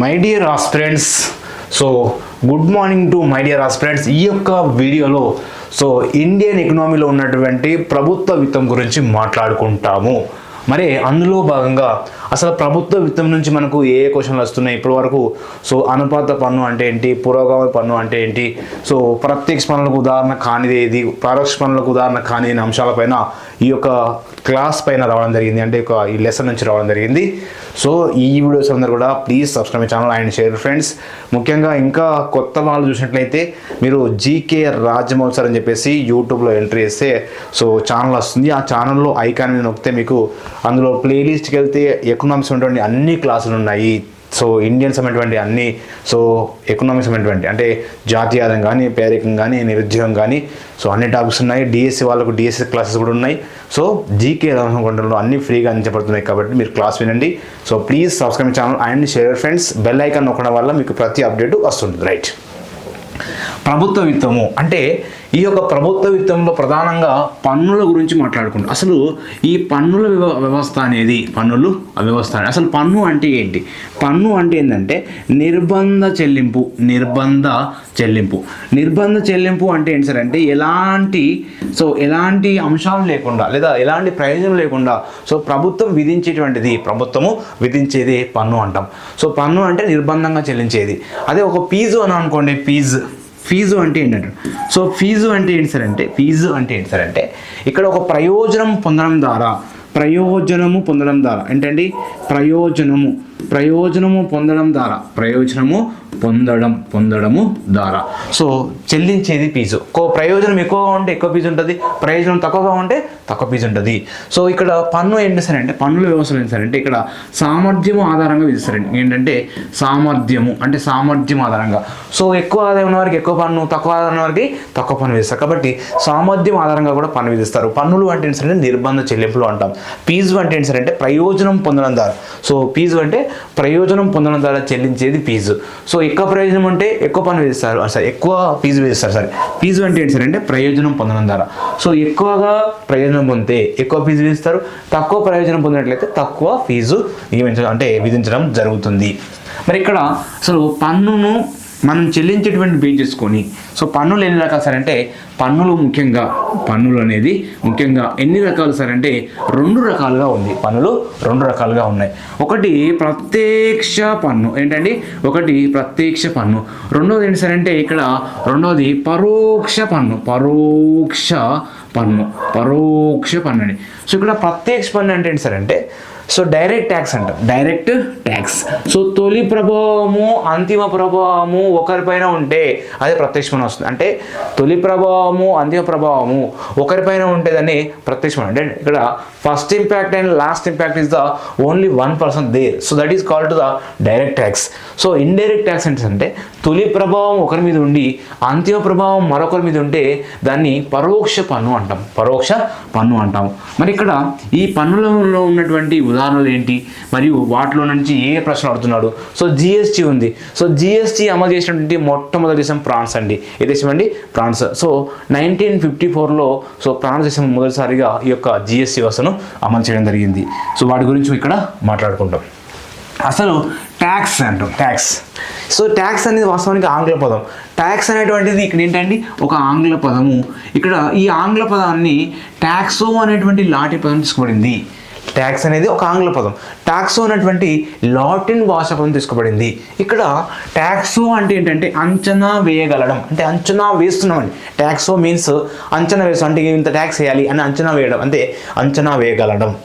My dear aspirants so good morning to my dear aspirants ఈ యొక్క వీడియోలో so Indian ఎకనామీలో ఉన్నటువంటి ప్రభుత్వ విత్తం గురించి మాట్లాడుకుంటాము. మరి అందులో భాగంగా అసలు ప్రభుత్వ విత్తం నుంచి మనకు ఏ ఏ క్వశ్చన్లు వస్తున్నాయి? ఇప్పటి వరకు సో అనుపాత పన్ను అంటే ఏంటి? పురోగమ పన్ను అంటే ఏంటి? సో ప్రత్యక్ష పన్నులకు ఉదాహరణ కానిది ఏది? పరోక్ష పనులకు ఉదాహరణ కాని అంశాలపైన ఈ యొక్క క్లాస్ పైన రావడం జరిగింది. అంటే ఒక ఈ లెసన్ నుంచి రావడం జరిగింది. సో ఈ వీడియోస్ అందరూ కూడా please subscribe channel and share friends. ముఖ్యంగా ఇంకా కొత్త వాళ్ళు చూసినట్లయితే మీరు జీకే రాజమౌళి అని చెప్పేసి యూట్యూబ్లో ఎంట్రీ చేస్తే సో ఛానల్ వస్తుంది. ఆ ఛానల్లో ఐకాన్ నొక్కితే మీకు అందులో ప్లేలిస్ట్కి వెళ్తే ఎకనామిక్స్ ఉన్నటువంటి అన్ని క్లాసులు ఉన్నాయి. సో ఇండియన్స్ అనేటువంటి అన్ని సో ఎకనామిక్స్ అనేటువంటి అంటే జాతీయాదం కానీ పేరికం కానీ నిరుద్యోగం కానీ సో అన్ని టాపిక్స్ ఉన్నాయి. డిఎస్సి వాళ్ళకు డిఎస్సి క్లాసెస్ కూడా ఉన్నాయి. సో జీకే కొండలో అన్ని ఫ్రీగా అందించబడుతున్నాయి కాబట్టి మీరు క్లాస్ వినండి. So please subscribe channel and share friends bell icon నొక్కడం వల్ల మీకు ప్రతి అప్డేట్ వస్తుంది. రైట్ ప్రభుత్వ విత్తము అంటే ఈ యొక్క ప్రభుత్వ విత్తంలో ప్రధానంగా పన్నుల గురించి మాట్లాడుకుంటాం. అసలు ఈ పన్నుల వ్యవ- వ్యవస్థ అనేది పన్నులు వ్యవస్థ అసలు పన్ను అంటే ఏంటి? పన్ను అంటే ఏంటంటే నిర్బంధ చెల్లింపు నిర్బంధ చెల్లింపు. నిర్బంధ చెల్లింపు అంటే ఏంటి సార్ అంటే ఎలాంటి సో ఎలాంటి అంశాలు లేకుండా లేదా ఎలాంటి ప్రయోజనం లేకుండా సో ప్రభుత్వం విధించేటువంటిది ప్రభుత్వము విధించేది పన్ను అంటాం. సో పన్ను అంటే నిర్బంధంగా చెల్లించేది. అదే ఒక ఫీజు అని అనుకోండి ఫీజు. ఫీజు అంటే ఏంటంటే సో ఫీజు అంటే ఏంటి సార్ అంటే ఫీజు అంటే ఏంటి సార్ అంటే ఇక్కడ ఒక ప్రయోజనం పొందడం ద్వారా ప్రయోజనము పొందడం ద్వారా ఏంటండి? ప్రయోజనము. ప్రయోజనము పొందడం ద్వారా ప్రయోజనము పొందడం పొందడము ద్వారా. సో చెల్లించేది ఫీజు కో ప్రయోజనం ఎక్కువగా ఉంటే ఎక్కువ ఫీజు ఉంటుంది ప్రయోజనం తక్కువగా ఉంటే తక్కువ ఫీజు ఉంటుంది. సో ఇక్కడ పన్ను ఏంటి సరే అంటే పన్నుల వ్యవస్థలు ఏంటి సరే అంటే ఇక్కడ సామర్థ్యము ఆధారంగా విధిస్తారండి. ఏంటంటే సామర్థ్యము అంటే సామర్థ్యం ఆధారంగా. సో ఎక్కువ ఆదాయం ఉన్న వారికి ఎక్కువ పన్ను తక్కువ ఆదాయం ఉన్న వారికి తక్కువ పన్ను విధిస్తారు. కాబట్టి సామర్థ్యం ఆధారంగా కూడా పన్ను విధిస్తారు. పన్నులు అంటే ఏంటి అంటే నిర్బంధ చెల్లింపులు అంటాం. ఫీజు అంటే ఏంటి సార్ అంటే ప్రయోజనం పొందడం ద్వారా. సో ఫీజు అంటే ప్రయోజనం పొందడం ద్వారా చెల్లించేది ఫీజు. సో ఎక్కువ ప్రయోజనం అంటే ఎక్కువ పని విధిస్తారు సార్ ఎక్కువ ఫీజు విధిస్తారు సరే. ఫీజు అంటే ఏంటి సార్ అంటే ప్రయోజనం పొందడం ద్వారా. సో ఎక్కువగా ప్రయోజనం పొందితే ఎక్కువ ఫీజు విధిస్తారు తక్కువ ప్రయోజనం పొందినట్లయితే తక్కువ ఫీజు నియమించడం అంటే విధించడం జరుగుతుంది. మరి ఇక్కడ అసలు పన్నును మనం చెల్లించేటువంటి బేస్ చేసుకొని సో పన్నులు ఎన్ని రకాలు సార్ అంటే పన్నులు ముఖ్యంగా పన్నులు అనేది ముఖ్యంగా ఎన్ని రకాలు సార్ అంటే రెండు రకాలుగా ఉంది. పన్నులు రెండు రకాలుగా ఉన్నాయి. ఒకటి ప్రత్యక్ష పన్ను. ఏంటండి? ఒకటి ప్రత్యక్ష పన్ను. రెండోది ఏంటి సార్ అంటే ఇక్కడ రెండోది పరోక్ష పన్ను. పరోక్ష పన్ను. పరోక్ష పన్ను అండి. సో ఇక్కడ ప్రత్యక్ష పన్ను అంటే ఏంటి సార్ అంటే సో డైరెక్ట్ ట్యాక్స్ అంటాం డైరెక్ట్ ట్యాక్స్ సో తొలి ప్రభావము అంతిమ ప్రభావము ఒకరిపైన ఉంటే అదే ప్రత్యక్షమని వస్తుంది. అంటే తొలి ప్రభావము అంతిమ ప్రభావము ఒకరిపైన ఉంటేదని ప్రత్యక్షమని. అంటే ఇక్కడ first impact and last impact is the only one person there so that is called to the direct tax so indirect tax అంటే తొలి ప్రభావం ఒకరి మీద ఉండి అంతిమ ప్రభావం మరొకరి మీద ఉంటే దాన్ని పరోక్ష పన్ను అంటాం. పరోక్ష పన్ను అంటాం మరి ఇక్కడ ఈ పన్నులలో ఉన్నటువంటి ఉదాహరణ విధానాలు ఏంటి? మరియు వాటిలో నుంచి ఏ ప్రశ్న అడుగుతున్నాడు? సో జిఎస్టీ ఉంది. సో జిఎస్టీ అమలు చేసినటువంటి మొట్టమొదటి దేశం ఫ్రాన్స్ అండి. ఏ దేశం అండి? ఫ్రాన్స్. సో నైన్టీన్ ఫిఫ్టీ ఫోర్లో సో ఫ్రాన్స్ దేశం మొదటిసారిగా ఈ యొక్క జిఎస్టీ వ్యవస్థను అమలు చేయడం జరిగింది. సో వాటి గురించి ఇక్కడ మాట్లాడుకుంటాం. అసలు ట్యాక్స్ అంటాం. ట్యాక్స్. సో ట్యాక్స్ అనేది వాస్తవానికి ఆంగ్ల పదం. ట్యాక్స్ అనేటువంటిది ఇక్కడ ఏంటండి? ఒక ఆంగ్ల పదము. ఇక్కడ ఈ ఆంగ్ల పదాన్ని ట్యాక్సో అనేటువంటి లాటి పదం తీసుకోబడింది ట్యాక్స్ అనేది ఒక ఆంగ్ల పదం. టాక్సో అనేటువంటి లాటిన్ భాష పదం తీసుకోబడింది ఇక్కడ ట్యాక్సో అంటే ఏంటంటే అంచనా వేయగలడం. అంటే అంచనా వేస్తున్నామండి. ట్యాక్సో మీన్స్ అంచనా వేస్తాం అంటే ఇంత ట్యాక్స్ వేయాలి అని అంచనా వేయడం. అంటే అంచనా వేయగలడం.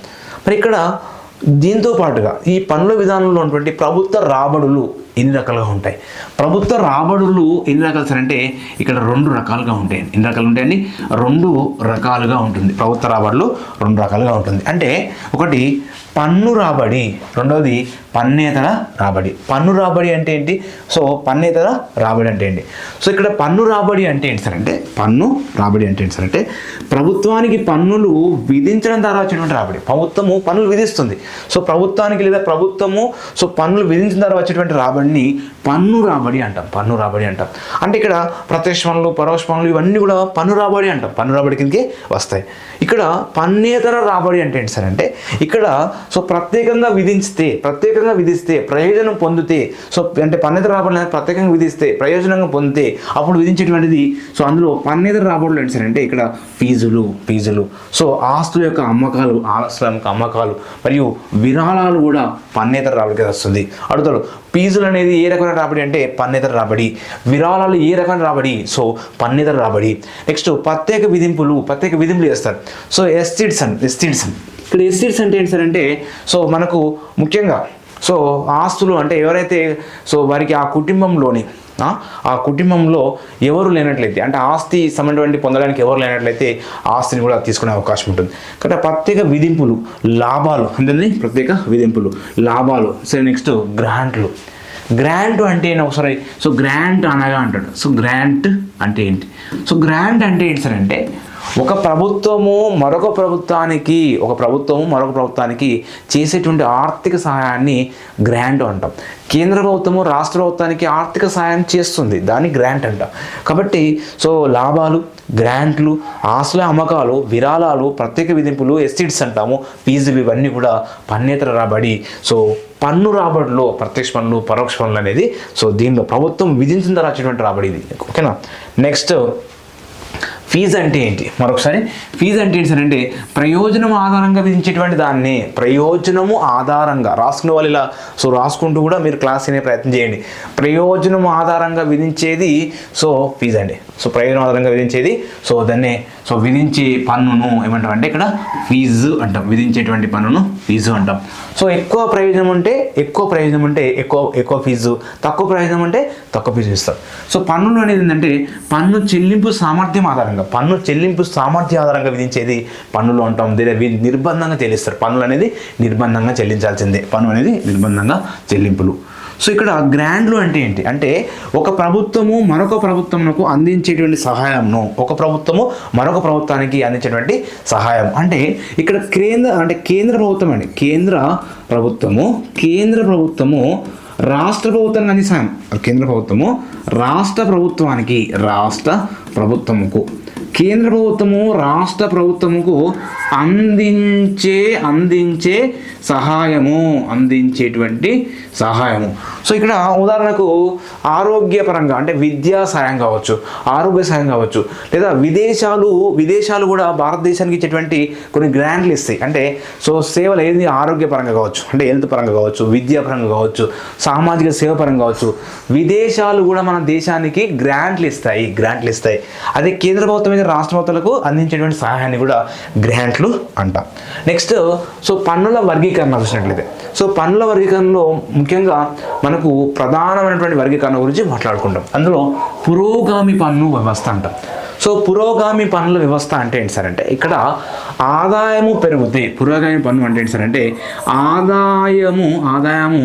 మరి ఇక్కడ దీంతో పాటుగా ఈ పన్నుల విధానంలో ఉన్నటువంటి ప్రభుత్వ రాబడులు ఎన్ని రకాలుగా ఉంటాయి? ప్రభుత్వ రాబడులు ఎన్ని రకాలు సార్? అంటే ఇక్కడ రెండు రకాలుగా ఉంటాయి. ఎన్ని రకాలు ఉంటాయండి? రెండు రకాలుగా ఉంటుంది. ప్రభుత్వ రాబడులు రెండు రకాలుగా ఉంటుంది. అంటే ఒకటి పన్ను రాబడి రెండవది పన్నేతర రాబడి. పన్ను రాబడి అంటే ఏంటి? సో పన్నేతర రాబడి అంటే ఏంటి? సో ఇక్కడ పన్ను రాబడి అంటే ఏంటి సార్? అంటే పన్ను రాబడి అంటే ఏంటి సార్? అంటే ప్రభుత్వానికి పన్నులు విధించడం ద్వారా వచ్చినటువంటి రాబడి. ప్రభుత్వము పన్నులు విధిస్తుంది. సో ప్రభుత్వానికి లేదా ప్రభుత్వము సో పన్నులు విధించిన ద్వారా వచ్చేటువంటి రాబడిని పన్ను రాబడి అంటాం పన్ను రాబడి అంటాం. అంటే ఇక్కడ ప్రత్యక్ష పనులు పరోక్ష పనులు ఇవన్నీ కూడా పన్ను రాబడి అంటాం. పన్ను రాబడి కిందకే వస్తాయి. ఇక్కడ పన్నేతర రాబడి అంటే ఏంటి సార్ అంటే ఇక్కడ సో ప్రత్యేకంగా విధించితే ప్రత్యేకంగా విధిస్తే ప్రయోజనం పొందితే సో అంటే పన్నేతర రాబడి అనేది ప్రత్యేకంగా విధిస్తే ప్రయోజనంగా పొందితే అప్పుడు విధించేటువంటిది. సో అందులో పన్నేతర రాబడులు ఏంటి సార్ అంటే ఇక్కడ ఫీజులు ఫీజులు. సో ఆస్తుల యొక్క అమ్మకాలు ఆస్తుల యొక్క అమ్మకాలు మరియు విరాళాలు కూడా పన్నేతర రాబడికి వస్తుంది. అడుగుతాడు ఫీజులు అనేది ఏ రకమైన రాబడి అంటే పన్నేతర రాబడి విరాళాలు ఏ రకమైన రాబడి? సో పన్నేతర రాబడి. నెక్స్ట్ ప్రత్యేక విధింపులు ప్రత్యేక విధింపులు చేస్తారు. సో ఎస్టిడ్స్ అండ్ ఎస్టిడ్స్ ఇక్కడ ఎస్టిడ్స్ అంటే ఏంటి సార్ అంటే సో మనకు ముఖ్యంగా సో ఆస్తులు అంటే ఎవరైతే సో వారికి ఆ కుటుంబంలోని ఆ, కుటుంబంలో ఎవరు లేనట్లయితే అంటే ఆస్తి సంబంధమైన పొందడానికి ఎవరు లేనట్లయితే ఆస్తిని కూడా తీసుకునే అవకాశం ఉంటుంది. కాబట్టి ప్రత్యేక విధింపులు లాభాలు అంటే ప్రత్యేక విధింపులు లాభాలు. సరే నెక్స్ట్ గ్రాంట్లు. గ్రాంట్ అంటే ఏంటి ఒకసారి? సో గ్రాంట్ అనగా అంటాడు. సో గ్రాంట్ అంటే ఏంటి? సో గ్రాంట్ అంటే ఏంటి సార్ అంటే ఒక ప్రభుత్వము మరొక ప్రభుత్వానికి ఒక ప్రభుత్వము మరొక ప్రభుత్వానికి చేసేటువంటి ఆర్థిక సహాయాన్ని గ్రాంట్ అంటాం. కేంద్ర ప్రభుత్వము రాష్ట్ర ప్రభుత్వానికి ఆర్థిక సహాయం చేస్తుంది. దాన్ని గ్రాంట్ అంటాం. కాబట్టి సో లాభాలు గ్రాంట్లు ఆస్తుల అమ్మకాలు విరాళాలు ప్రత్యేక విధింపులు ఎస్టిడ్స్ అంటాము ఫీజులు ఇవన్నీ కూడా పన్నేతర రాబడి సో పన్ను రాబడిలో ప్రత్యక్ష పన్నులు పరోక్ష పన్నులు అనేది సో దీనిలో ప్రభుత్వం విధించిన తర్వాత రాబడి ఇది. ఓకేనా? నెక్స్ట్ ఫీజు అంటే ఏంటి? మరొకసారి. ఫీజు అంటే ఏంటి సార్ అంటే ప్రయోజనం ఆధారంగా విధించేటువంటి దాన్ని ప్రయోజనము ఆధారంగా రాసుకునే వాళ్ళు ఇలా సో రాసుకుంటూ కూడా మీరు క్లాస్ వినే ప్రయత్నం చేయండి. ప్రయోజనం ఆధారంగా విధించేది సో ఫీజు అండి. సో ప్రయోజనం ఆధారంగా విధించేది సో దాన్ని సో విధించే పన్నును ఏమంటాం అంటే ఇక్కడ ఫీజు అంటాం. విధించేటువంటి పన్నును ఫీజు అంటాం. సో ఎక్కువ ప్రయోజనం ఉంటే ఎక్కువ ప్రయోజనం ఉంటే ఎక్కువ ఎక్కువ ఫీజు తక్కువ ప్రయోజనం అంటే తక్కువ ఫీజు ఇస్తారు. సో పన్నులు అనేది ఏంటంటే పన్ను చెల్లింపు సామర్థ్యం ఆధారంగా పన్ను చెల్లింపు సామర్థ్యం ఆధారంగా విధించేది పన్నులు అంటాం. దీని నిర్బంధంగా చెల్లిస్తారు. పన్నులు అనేది నిర్బంధంగా చెల్లించాల్సిందే. పన్ను అనేది నిర్బంధంగా చెల్లింపులు. సో ఇక్కడ గ్రాండ్లు అంటే ఏంటి? అంటే ఒక ప్రభుత్వము మరొక ప్రభుత్వంకు అందించేటువంటి సహాయంను ఒక ప్రభుత్వము మరొక ప్రభుత్వానికి అందించేటువంటి సహాయం. అంటే ఇక్కడ కేంద్ర అంటే కేంద్ర ప్రభుత్వం అండి. కేంద్ర ప్రభుత్వము కేంద్ర ప్రభుత్వము రాష్ట్ర ప్రభుత్వానికి అందిస్తాం కేంద్ర ప్రభుత్వము రాష్ట్ర ప్రభుత్వానికి రాష్ట్ర ప్రభుత్వముకు. కేంద్ర ప్రభుత్వము రాష్ట్ర ప్రభుత్వముకు అందించే అందించే సహాయము అందించేటువంటి సహాయము. సో ఇక్కడ ఉదాహరణకు ఆరోగ్యపరంగా అంటే విద్యా సాయం కావచ్చు ఆరోగ్య సాయం కావచ్చు లేదా విదేశాలు విదేశాలు కూడా భారతదేశానికి ఇచ్చేటువంటి కొన్ని గ్రాంట్లు ఇస్తాయి అంటే సో సేవలు ఏది? ఆరోగ్యపరంగా కావచ్చు అంటే హెల్త్ పరంగా కావచ్చు విద్యాపరంగా కావచ్చు సామాజిక సేవ పరంగా కావచ్చు విదేశాలు కూడా మన దేశానికి గ్రాంట్లు ఇస్తాయి గ్రాంట్లు ఇస్తాయి అదే కేంద్ర ప్రభుత్వం మీద రాష్ట్ర అందించేటువంటి సహాయాన్ని కూడా గ్రాంట్లు అంట. నెక్స్ట్ సో పన్నుల వర్గీకరణ చూసినట్లయితే. సో పన్నుల వర్గీకరణలో ముఖ్యంగా మనకు ప్రధానమైనటువంటి వర్గీకరణ గురించి మాట్లాడుకుంటాం. అందులో పురోగామి పన్ను వ్యవస్థ అంటాం. సో పురోగామి పన్నుల వ్యవస్థ అంటే ఏంటి సార్ అంటే ఇక్కడ ఆదాయము పెరుగుతాయి పురోగామి పన్ను అంటే ఏంటి సార్ అంటే ఆదాయము ఆదాయము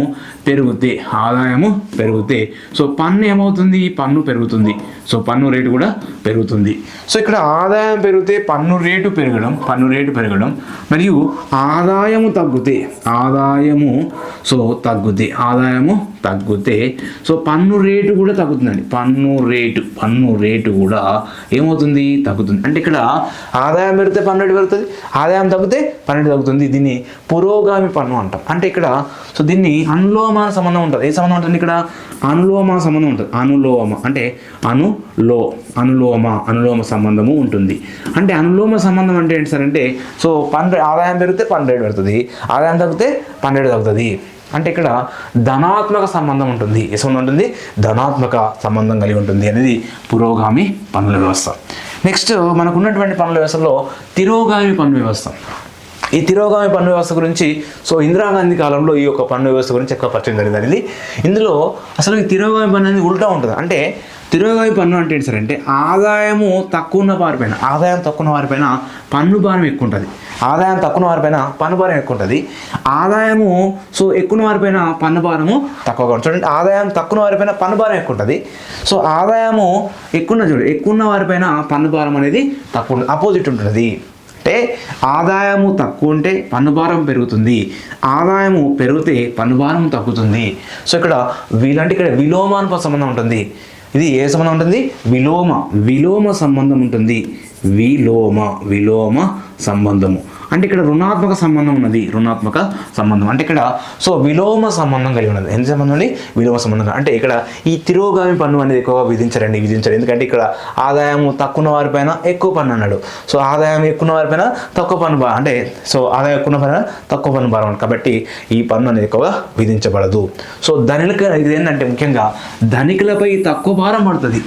పెరుగుతే ఆదాయము పెరుగుతే. సో పన్ను ఏమవుతుంది? పన్ను పెరుగుతుంది. సో పన్ను రేటు కూడా పెరుగుతుంది. సో ఇక్కడ ఆదాయం పెరిగితే పన్ను రేటు పెరగడం పన్ను రేటు పెరగడం మరియు ఆదాయము తగ్గితే ఆదాయము సో తగ్గుతే ఆదాయము తగ్గితే. సో పన్ను రేటు కూడా తగ్గుతుందండి. పన్ను రేటు పన్ను రేటు కూడా ఏమవుతుంది? తగ్గుతుంది. అంటే ఇక్కడ ఆదాయం పెరిగితే పన్ను రేటు పెరుగుతుంది ఆదాయం తగ్గితే పన్ను రేటు తగ్గుతుంది. దీన్ని పురోగామి పన్ను అంటాం. అంటే ఇక్కడ సో దీన్ని అనులోమాన సంబంధం ఉంటుంది. ఏ సంబంధం ఉంటుంది ఇక్కడ? అనులోమ సంబంధం ఉంటుంది. అనులోమ అంటే అనులో అనులోమ అనులోమ సంబంధము ఉంటుంది. అంటే అనులోమ సంబంధం అంటే ఏంటి సార్ అంటే సో పన్ను ఆదాయం పెరిగితే పన్నెండు పెడుతుంది ఆదాయం తగ్గితే పన్నెండు తగ్గుతుంది. అంటే ఇక్కడ ధనాత్మక సంబంధం ఉంటుంది. ఏ సంబంధం ఉంటుంది? ధనాత్మక సంబంధం కలిగి ఉంటుంది అనేది పురోగామి పనుల వ్యవస్థ. నెక్స్ట్ మనకు ఉన్నటువంటి వ్యవస్థలో తిరోగామి పనుల వ్యవస్థ. ఈ తిరోగామి పన్ను వ్యవస్థ గురించి సో ఇందిరాగాంధీ కాలంలో ఈ యొక్క పన్ను వ్యవస్థ గురించి ఎక్కువ పరిచయం జరిగింది ఇందులో అసలు ఈ తిరోగామి పన్ను అనేది ఉల్టా ఉంటుంది? అంటే తిరోగామి పన్ను అంటే ఏంటి సార్? అంటే ఆదాయము తక్కువ ఉన్న వారిపైన ఆదాయం తక్కువ ఉన్న వారిపైన పన్ను భారం ఎక్కువ ఉంటుంది. ఆదాయం తక్కువ ఉన్న వారిపైన పన్ను భారం ఎక్కువ ఉంటుంది. ఆదాయము సో ఎక్కువ వారిపైన పన్ను భారము తక్కువగా ఉంటుంది. చూడండి ఆదాయం తక్కువ వారిపైన పన్ను భారం ఎక్కువ ఉంటుంది. సో ఆదాయము ఎక్కువ ఉన్న చూడు ఎక్కువ ఉన్న వారిపైన పన్ను భారం అనేది తక్కువ ఉంటుంది. అపోజిట్ ఉంటుంది. అంటే ఆదాయము తక్కువ ఉంటే పన్నుభారం పెరుగుతుంది. ఆదాయము పెరిగితే పన్నుభారం తగ్గుతుంది. సో ఇక్కడ వీలంటే ఇక్కడ విలోమానుప సంబంధం ఉంటుంది. ఇది ఏ సంబంధం ఉంటుంది? విలోమ. విలోమ సంబంధం ఉంటుంది. విలోమ. విలోమ సంబంధము. అంటే ఇక్కడ రుణాత్మక సంబంధం ఉన్నది. రుణాత్మక సంబంధం. అంటే ఇక్కడ సో విలోమ సంబంధం కలిగి ఉన్నది. ఎంత సంబంధం అండి? విలోమ సంబంధం. అంటే ఇక్కడ ఈ తిరోగామి పన్ను అనేది ఎక్కువగా విధించరండి విధించరు. ఎందుకంటే ఇక్కడ ఆదాయం తక్కువ ఉన్న వారిపైన ఎక్కువ పన్ను అన్నాడు. సో ఆదాయం ఎక్కువ వారిపైన తక్కువ పన్ను భారం అంటే సో ఆదాయం ఎక్కువ ఉన్న పైన తక్కువ పన్ను భారం కాబట్టి ఈ పన్ను అనేది ఎక్కువగా విధించబడదు. సో ధనిక ఇది ఏంటంటే ముఖ్యంగా ధనికులపై తక్కువ భారం పడుతుంది.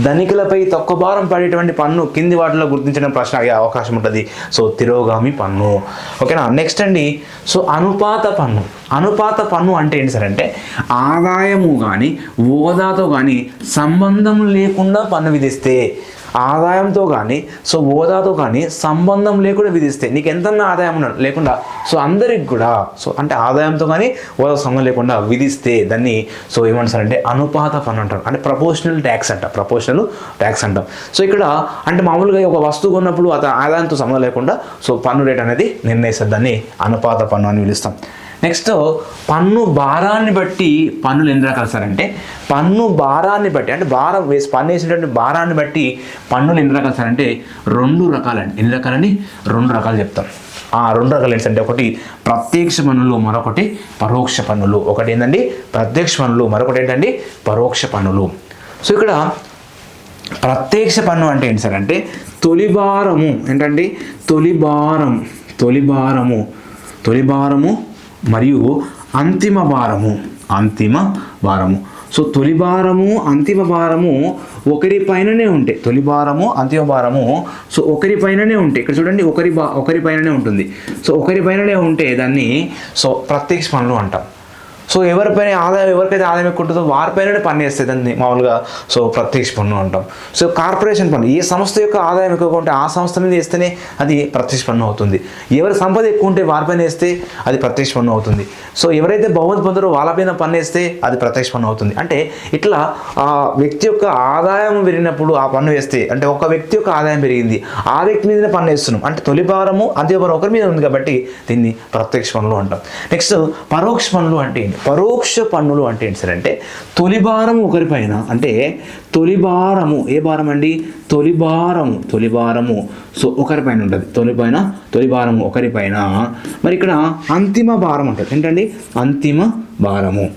ధనికులపై తక్కువ భారం పడేటువంటి పన్ను కింది వాటిలో గుర్తించడం ప్రశ్న అయ్యే అవకాశం ఉంటుంది. సో తిరోగామి పన్ను. ఓకేనా నెక్స్ట్ అండి. సో అనుపాత పన్ను. అనుపాత పన్ను అంటే ఏంటి సార్ అంటే ఆదాయము కానీ హోదాతో కానీ సంబంధం లేకుండా పన్ను విధిస్తే ఆదాయంతో కానీ సో హోదాతో కానీ సంబంధం లేకుండా విధిస్తే నీకు ఎంత ఆదాయం లేకుండా సో అందరికి కూడా సో అంటే ఆదాయంతో కానీ హోదా సంబంధం లేకుండా విధిస్తే దాన్ని సో ఏమంటారు అంటే అనుపాత పన్ను అంటారు. అంటే ప్రపోర్షనల్ ట్యాక్స్ అంట ప్రపోర్షనల్ ట్యాక్స్ అంటాం. సో ఇక్కడ అంటే మామూలుగా ఒక వస్తువు కొన్నప్పుడు అతని ఆదాయంతో సంబంధం లేకుండా సో పన్ను రేట్ అనేది నిర్ణయిస్తారు. దాన్ని అనుపాత పన్ను అని పిలుస్తాం. నెక్స్ట్ పన్ను భారాన్ని బట్టి పన్నులు ఎన్ని రకాలు సార్ అంటే పన్ను భారాన్ని బట్టి అంటే భారం వేసి పన్ను వేసినటువంటి భారాన్ని బట్టి పన్నులు ఎన్ని రకాలు సార్ అంటే రెండు రకాలండి. ఎన్ని రకాలని రెండు రకాలు చెప్తాం. ఆ రెండు రకాలు ఏంటంటే ఒకటి ప్రత్యక్ష పన్నులు మరొకటి పరోక్ష పన్నులు. ఒకటి ఏంటండి ప్రత్యక్ష పన్నులు మరొకటి ఏంటండి? పరోక్ష పన్నులు. సో ఇక్కడ ప్రత్యక్ష పన్ను అంటే ఏంటి సార్ అంటే తొలి భారము. ఏంటండి? తొలి భారం తొలి భారము. తొలి భారము మరియు అంతిమ భారము అంతిమ భారము. సో తొలి భారము అంతిమ భారము ఒకరి పైననే ఉంటాయి తొలి భారము అంతిమ భారము సో ఒకరి పైననే ఉంటాయి ఇక్కడ చూడండి ఒకరి బా ఒకరి పైననే ఉంటుంది. సో ఒకరి పైననే ఉంటే దాన్ని సో ప్రత్యక్ష పనులు అంటాం. సో ఎవరిపైన ఆదాయం ఎవరికైతే ఆదాయం ఎక్కువ ఉంటుందో వారిపైన పన్ను వేస్తే దాన్ని మామూలుగా సో ప్రత్యక్ష పన్ను అంటాం. సో కార్పొరేషన్ పన్ను ఏ సంస్థ యొక్క ఆదాయం ఎక్కువ ఉంటే ఆ సంస్థ మీద వేస్తేనే అది ప్రత్యక్ష పన్ను అవుతుంది. ఎవరి సంపద ఎక్కువ ఉంటే వారిపైన వేస్తే అది ప్రత్యక్ష పన్ను అవుతుంది. సో ఎవరైతే బహుమతి పొందరో వాళ్ళపైన పన్ను వేస్తే అది ప్రత్యక్ష పన్ను అవుతుంది. అంటే ఇట్లా ఆ వ్యక్తి యొక్క ఆదాయం పెరిగినప్పుడు ఆ పన్ను వేస్తే అంటే ఒక వ్యక్తి యొక్క ఆదాయం పెరిగింది ఆ వ్యక్తి మీదనే పన్ను వేస్తున్నాం. అంటే తొలి భారము అంతిమ ఒకరి మీద ఉంది కాబట్టి దీన్ని ప్రత్యక్ష పన్నులు అంటాం. నెక్స్ట్ పరోక్ష పన్నులు అంటే ఏంటి? పరోక్ష పన్నులు అంటే ఏంటి సార్ అంటే తొలిభారం ఒకరిపైన అంటే తొలి భారము ఏ భారం అండి? తొలి భారము తొలి భారము. సో ఒకరిపైన ఉంటుంది. తొలిపైన తొలిభారము తొలి భారము ఒకరిపైన. మరి ఇక్కడ అంతిమ భారం ఉంటుంది. ఏంటండి? అంతిమ భారము.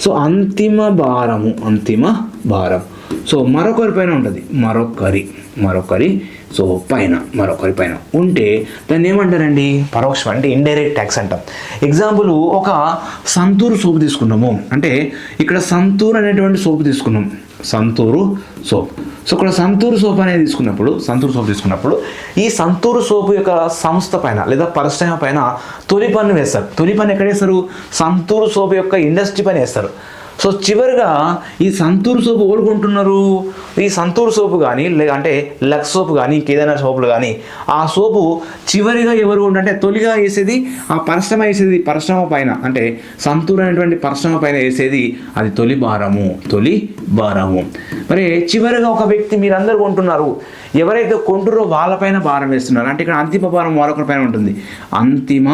సో అంతిమ భారము అంతిమ భారం. సో మరొకరిపైన ఉంటుంది. మరొకరి మరొకరి సో పైన మరొకరి పైన. ఉంటే దాన్ని ఏమంటారండి? పరోక్షం అంటే ఇండైరెక్ట్ ట్యాక్స్ అంటాం. ఎగ్జాంపుల్ ఒక సంతూరు సోపు తీసుకున్నాము. అంటే ఇక్కడ సంతూర్ అనేటువంటి సోపు తీసుకున్నాం. సంతూరు సోప్. సో ఇక్కడ సంతూరు సోప్ అనేది తీసుకున్నప్పుడు సంతూరు సోప్ తీసుకున్నప్పుడు ఈ సంతూరు సోపు యొక్క సంస్థ పైన లేదా పరిశ్రమ పైన తొలి పన్ను వేస్తారు. తొలి పన్ను ఎక్కడ వేస్తారు? సంతూరు సోపు యొక్క ఇండస్ట్రీ పైన వేస్తారు. సో చివరిగా ఈ సంతూర్ సోపు ఓడుకుంటున్నారు ఈ సంతూర్ సోపు కానీ అంటే లక్స్ సోపు కానీ ఇంకేదైనా సోపులు కానీ ఆ సోపు చివరిగా ఎవరు అంటే తొలిగా వేసేది ఆ పరిశ్రమ వేసేది పరిశ్రమ పైన అంటే సంతూర్ అనేటువంటి పరిశ్రమ పైన వేసేది అది తొలి భారము తొలి భారము. మరి చివరిగా ఒక వ్యక్తి మీరందరూ కొంటున్నారు. ఎవరైతే కొంటురో వాళ్ళపైన భారం వేస్తున్నారు అంటే ఇక్కడ అంతిమ భారం మరొకరి పైన ఉంటుంది. అంతిమ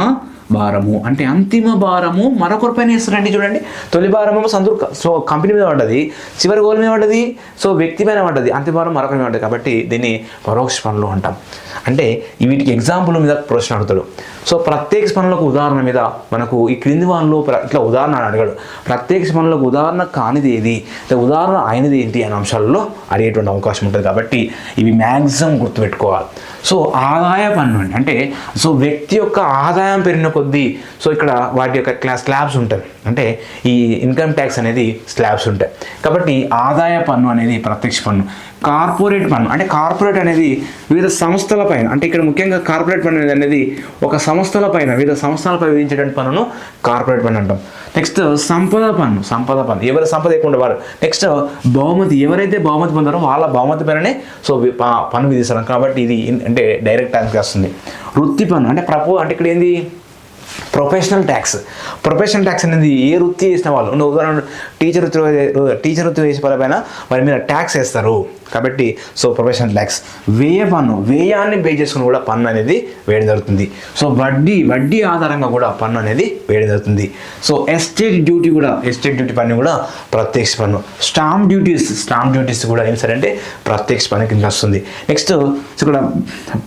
భారము. అంటే అంతిమ భారము మరొకరి పైన వేస్తారండి చూడండి తొలి భారము సంతూర్ క- సో కంపెనీ మీద పడ్డది చివరి గోల్ మీద పడ్డది సో వ్యక్తి పైన పడ్డది అంతిమ భారం మరొకరి మీద పడ్డది కాబట్టి దీన్ని పరోక్ష పనులు అంటాం. అంటే వీటికి ఎగ్జాంపుల్ మీద ప్రశ్న అడుగుతాడు. సో ప్రత్యేక పనులకు ఉదాహరణ మీద మనకు ఈ క్రింది వాళ్ళలో ప్ర- ఇట్లా ఉదాహరణ అని అడిగాడు. ప్రత్యేక పనులకు ఉదాహరణ కానిది ఏది? లేదా ఉదాహరణ అయినది ఏంటి అనే అంశాలలో అడిగేటువంటి అవకాశం ఉంటుంది కాబట్టి ఇవి మ్యాక్సిమం గుర్తుపెట్టుకోవాలి. సో ఆదాయ పన్ను అంటే సో వ్యక్తి యొక్క ఆదాయం పెరిగినప్పుడు కొద్దీ సో ఇక్కడ వాటి యొక్క క్లా స్లాబ్స్ ఉంటాయి. అంటే ఈ ఇన్కమ్ ట్యాక్స్ అనేది స్లాబ్స్ ఉంటాయి. కాబట్టి ఆదాయ పన్ను అనేది ప్రత్యక్ష పన్ను. కార్పొరేట్ పన్ను అంటే కార్పొరేట్ అనేది వివిధ సంస్థల పైన అంటే ఇక్కడ ముఖ్యంగా కార్పొరేట్ పన్ను అనేది అనేది ఒక సంస్థల పైన వివిధ సంస్థలపై విధించేటువంటి పన్నును కార్పొరేట్ పన్ను అంటాం. నెక్స్ట్ సంపద పన్ను సంపద పన్ను. ఎవరి సంపద ఎక్కువ వారు నెక్స్ట్ బహుమతి ఎవరైతే బహుమతి పొందారో వాళ్ళ బహుమతి పైననే సో ప- పన్ను విధిస్తారు. కాబట్టి ఇది అంటే డైరెక్ట్ ట్యాక్స్ వస్తుంది వృత్తి పన్ను అంటే ప్రపో అంటే ఇక్కడ ఏంది? Professional tax. ప్రొఫెషనల్ ట్యాక్స్ అనేది ఏ వృత్తి చేసిన వాళ్ళు. నువ్వు ఉదాహరణ టీచర్ వృత్తి టీచర్ వృత్తి చేసే వాళ్ళపైన వారి మీద ట్యాక్స్ వేస్తారు. కాబట్టి సో ప్రొఫెషనల్ ట్యాక్స్ వ్యయ పన్ను వ్యయాన్ని బే చేసుకుని కూడా పన్ను అనేది వేయడం జరుగుతుంది. సో వడ్డీ వడ్డీ ఆధారంగా కూడా పన్ను అనేది వేయడం జరుగుతుంది. సో ఎస్టేట్ డ్యూటీ కూడా ఎస్టేట్ డ్యూటీ పన్ను కూడా ప్రత్యక్ష పన్ను. స్టాంప్ డ్యూటీస్ స్టాంప్ డ్యూటీస్ కూడా ఏం సరే అంటే ప్రత్యక్ష పన్ను కింద వస్తుంది. నెక్స్ట్ ఇక్కడ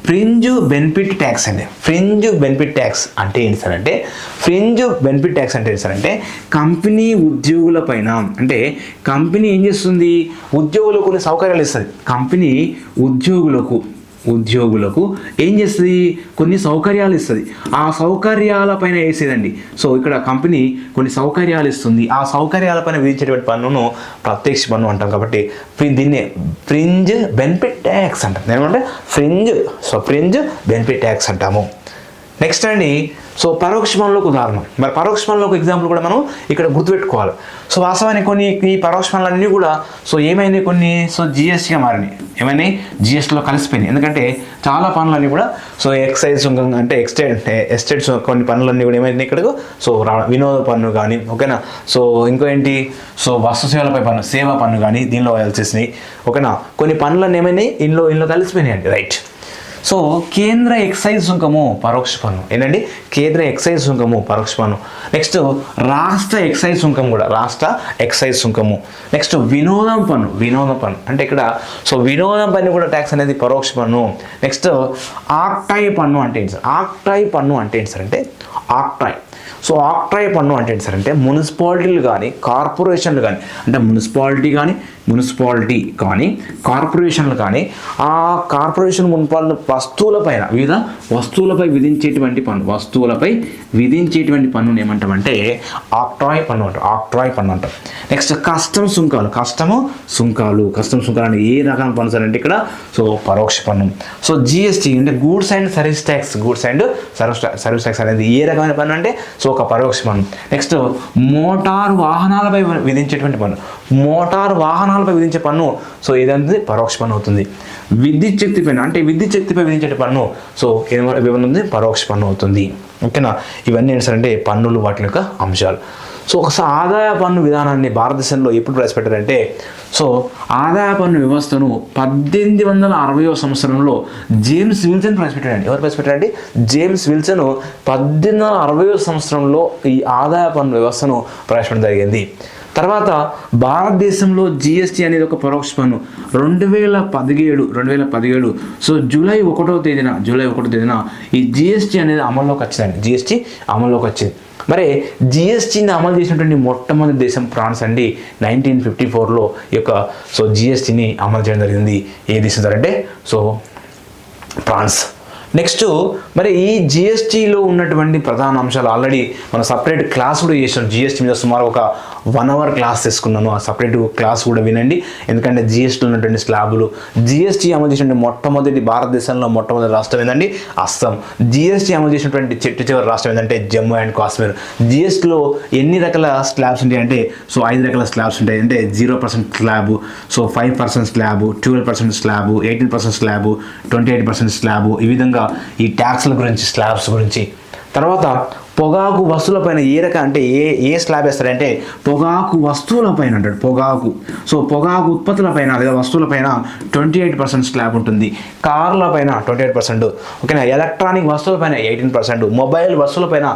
ఫ్రింజ్ బెనిఫిట్ ట్యాక్స్ అండి. ఫ్రింజ్ బెనిఫిట్ ట్యాక్స్ అంటే ఏంటి సార్ అంటే ఫ్రింజ్ బెనిఫిట్ ట్యాక్స్ అంటే ఏంటి సార్ అంటే కంపెనీ ఉద్యోగుల పైన అంటే కంపెనీ ఏం చేస్తుంది? ఉద్యోగులకు కొన్ని సౌకర్యాలు చేస్తుంది. కంపెనీ ఉద్యోగులకు ఉద్యోగులకు ఏం చేస్తుంది? కొన్ని సౌకర్యాలు ఇస్తుంది. ఆ సౌకర్యాల పైన వేసేదండి. సో ఇక్కడ కంపెనీ కొన్ని సౌకర్యాలు ఇస్తుంది. ఆ సౌకర్యాల పైన విధించేటువంటి పన్నును ప్రత్యక్ష పన్ను అంటాం కాబట్టి దీన్ని ఫ్రింజ్ బెనిఫిట్ ట్యాక్స్ అంటాం. ఏమంటే fringe so fringe benefit tax అంటాము. నెక్స్ట్ అండి సో పరోక్ష పనులకు ఉదాహరణ. మరి పరోక్షమంలోకి ఎగ్జాంపుల్ కూడా మనం ఇక్కడ గుర్తుపెట్టుకోవాలి. సో వాస్తవానికి కొన్ని ఈ పరోక్ష కూడా సో ఏమైనాయి కొన్ని? సో జిఎస్టీగా మారినాయి. ఏమైనాయి జిఎస్టీలో కలిసిపోయినాయి. ఎందుకంటే చాలా పనులన్నీ కూడా సో ఎక్సైజ్ అంటే ఎక్స్టేట్ ఎస్టేట్స్ కొన్ని పనులన్నీ కూడా ఏమైనాయి ఇక్కడ సో రా- వినోద పన్ను కానీ ఓకేనా? సో ఇంకో ఏంటి? సో వస్తు సేవలపై పన్ను సేవా పన్ను కానీ దీనిలో వచ్చేసినాయి ఓకేనా? కొన్ని పనులన్నీ ఏమైనాయి? ఇందులో ఇందులో కలిసిపోయినాయి అండి రైట్ సో కేంద్ర ఎక్సైజ్ సుంకము పరోక్ష పన్ను. ఏంటండి? కేంద్ర ఎక్సైజ్ సుంకము పరోక్ష పన్ను. నెక్స్ట్ రాష్ట్ర ఎక్సైజ్ సుంకం కూడా రాష్ట్ర ఎక్సైజ్ సుంకము. నెక్స్ట్ వినోదం పన్ను వినోదం పన్ను. అంటే ఇక్కడ సో వినోదం పన్ను కూడా ట్యాక్స్ అనేది పరోక్ష పన్ను. నెక్స్ట్ ఆక్టాయి పన్ను అంటే ఏంటి సార్? ఆక్టాయి పన్ను అంటే ఏంటి సార్ అంటే ఆక్టాయి సో ఆక్టాయి పన్ను అంటే ఏంటి సార్ అంటే మున్సిపాలిటీలు కానీ కార్పొరేషన్లు కానీ అంటే మున్సిపాలిటీ కానీ మున్సిపాలిటీ కానీ కార్పొరేషన్లు కానీ ఆ కార్పొరేషన్ మున్సిపాలిటీ వస్తువులపైన వివిధ వస్తువులపై విధించేటువంటి పన్ను వస్తువులపై విధించేటువంటి పన్నును ఏమంటామంటే ఆక్ట్రాయ్ పన్ను అంటారు ఆక్ట్రాయ్ పన్ను అంటారు నెక్స్ట్ కస్టమ్ సుంకాలు కస్టమ్ సుంకాలు కస్టమ్ సుంకాలు అంటే ఏ రకమైన పన్ను సార్ అంటే ఇక్కడ సో పరోక్ష పన్ను. సో జిఎస్టీ అంటే goods and service tax goods and service service tax అనేది ఏ రకమైన పన్ను అంటే సో ఒక పరోక్ష పన్ను. నెక్స్ట్ మోటార్ వాహనాలపై విధించేటువంటి పన్ను. మోటార్ వాహనాలపై విధించే పన్ను. సో ఏదంటే పరోక్ష పన్ను అవుతుంది. విద్యుత్ శక్తి పైన అంటే విద్యుత్ శక్తిపై విధించే పన్ను. సో ఏమవుతుంది పరోక్ష పన్ను అవుతుంది. ఓకేనా? ఇవన్నీ ఏంటంటే అంటే పన్నులు వాటి యొక్క అంశాలు. సో ఒకసారి ఆదాయ పన్ను విధానాన్ని భారతదేశంలో ఎప్పుడు ప్రవేశపెట్టారంటే సో ఆదాయ పన్ను వ్యవస్థను పద్దెనిమిది వందల అరవయో సంవత్సరంలో జేమ్స్ విల్సన్ ప్రవేశపెట్టారండి ఎవరు ప్రవేశపెట్టారంటే జేమ్స్ విల్సన్ పద్దెనిమిది వందల అరవయో సంవత్సరంలో ఈ ఆదాయ పన్ను వ్యవస్థను ప్రవేశపెట్టడం జరిగింది. తర్వాత భారతదేశంలో జిఎస్టీ అనేది ఒక పరోక్ష పన్ను. రెండు వేల పదిహేడు రెండు వేల పదిహేడు. సో జూలై ఒకటో తేదీన జూలై ఒకటో తేదీన ఈ జిఎస్టీ అనేది అమల్లోకి వచ్చిందండి. జిఎస్టీ అమల్లోకి వచ్చింది. మరి జిఎస్టీని అమలు చేసినటువంటి మొట్టమొదటి దేశం ఫ్రాన్స్ అండి. నైన్టీన్ ఫిఫ్టీ ఫోర్లో ఈ యొక్క సో జిఎస్టీని అమలు చేయడం జరిగింది. ఏ దేశం అంటే సో ఫ్రాన్స్. నెక్స్ట్ మరి ఈ జిఎస్టీలో ఉన్నటువంటి ప్రధాన అంశాలు ఆల్రెడీ మనం సపరేట్ క్లాస్ కూడా చేసాం. జిఎస్టీ మీద సుమారు ఒక వన్ అవర్ క్లాస్ తీసుకున్నాను. ఆ సపరేట్ క్లాస్ కూడా వినండి. ఎందుకంటే జిఎస్టీలో ఉన్నటువంటి స్లాబులు జిఎస్టీ అమలు చేసినటువంటి మొట్టమొదటి భారతదేశంలో మొట్టమొదటి రాష్ట్రం ఏంటండి అస్సాం. జిఎస్టీ అమలు చేసినటువంటి చెట్టు చివరి రాష్ట్రం ఏంటంటే జమ్మూ అండ్ కాశ్మీర్. జిఎస్టీలో ఎన్ని రకాల స్లాబ్స్ ఉంటాయి అంటే సో ఐదు రకాల స్లాబ్స్ ఉంటాయి. అంటే zero percent slab so five percent slab twelve percent slab eighteen percent slab twenty eight percent slab ఈ విధంగా ఈ ట్యాక్స్ల గురించి స్లాబ్స్ గురించి. తర్వాత పొగాకు వస్తువులపైన ఏ రకం అంటే ఏ ఏ స్లాబ్ వేస్తారంటే పొగాకు వస్తువులపైన అంటాడు పొగాకు. సో పొగాకు ఉత్పత్తులపైన లేదా వస్తువులపైన ట్వంటీ ఎయిట్ పర్సెంట్ స్లాబ్ ఉంటుంది. కార్ల పైన ట్వంటీ ఎయిట్ పర్సెంట్ ఓకేనా? ఎలక్ట్రానిక్ వస్తువులపైన ఎయిటీన్ పర్సెంట్ మొబైల్ వస్తువులపైన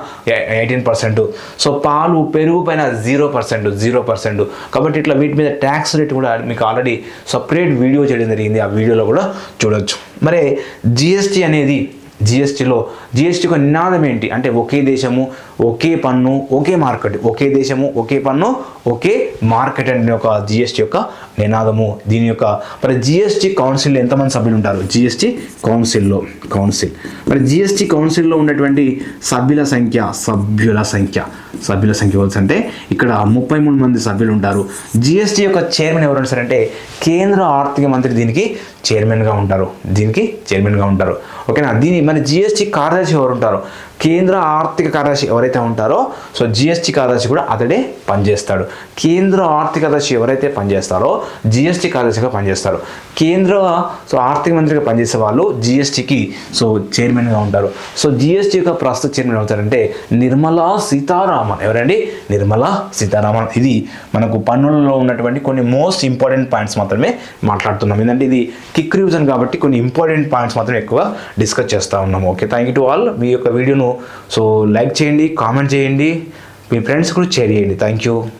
ఎయిటీన్ పర్సెంట్ సో పాలు పెరుగు పైన జీరో పర్సెంట్ జీరో పర్సెంట్ కాబట్టి ఇట్లా వీటి మీద ట్యాక్స్ రేట్ కూడా మీకు ఆల్రెడీ సపరేట్ వీడియో చేయడం జరిగింది. ఆ వీడియోలో కూడా చూడొచ్చు. మరి జిఎస్టీ అనేది జిఎస్టీలో జిఎస్టీ యొక్క నినాదం ఏంటి? అంటే ఒకే దేశము ఒకే పన్ను ఒకే మార్కెట్ ఒకే దేశము ఒకే పన్ను ఒకే మార్కెట్ అనే ఒక జిఎస్టీ యొక్క నినాదము. దీని యొక్క మరి జిఎస్టీ కౌన్సిల్ ఎంతమంది సభ్యులు ఉంటారు? జిఎస్టీ కౌన్సిల్లో కౌన్సిల్ మరి జిఎస్టీ కౌన్సిల్లో ఉన్నటువంటి సభ్యుల సంఖ్య సభ్యుల సంఖ్య సభ్యుల సంఖ్య వచ్చి అంటే ఇక్కడ ముప్పై మూడు మంది సభ్యులు ఉంటారు. జిఎస్టీ యొక్క చైర్మన్ ఎవరు సరే అంటే కేంద్ర ఆర్థిక మంత్రి దీనికి చైర్మన్గా ఉంటారు. దీనికి చైర్మన్గా ఉంటారు. ఓకేనా దీని మరి జిఎస్టీ కార్యదర్శి ఎవరు ఉంటారు? కేంద్ర ఆర్థిక కార్యదర్శి ఎవరైతే ఉంటారో సో జిఎస్టీ కార్యదర్శి కూడా అతడే పనిచేస్తాడు. కేంద్ర ఆర్థిక కార్యదర్శి ఎవరైతే పనిచేస్తారో జిఎస్టీ కార్యదర్శిగా పనిచేస్తారు. కేంద్ర సో ఆర్థిక మంత్రిగా పనిచేసే వాళ్ళు జిఎస్టీకి సో చైర్మన్గా ఉంటారు. సో జిఎస్టీ యొక్క ప్రస్తుత చైర్మన్ అవుతారంటే నిర్మలా సీతారామన్. ఎవరండి? నిర్మలా సీతారామన్. ఇది మనకు పన్నులలో ఉన్నటువంటి కొన్ని మోస్ట్ ఇంపార్టెంట్ పాయింట్స్ మాత్రమే మాట్లాడుతున్నాం. ఏంటంటే ఇది కిక్ రివిజన్ కాబట్టి కొన్ని ఇంపార్టెంట్ పాయింట్స్ మాత్రం ఎక్కువ డిస్కస్ చేస్తూ ఉన్నాము. Okay thank you to all మీ యొక్క వీడియోను సో లైక్ చేయండి కామెంట్ చేయండి. మీ ఫ్రెండ్స్ కూడా షేర్ చేయండి. Thank you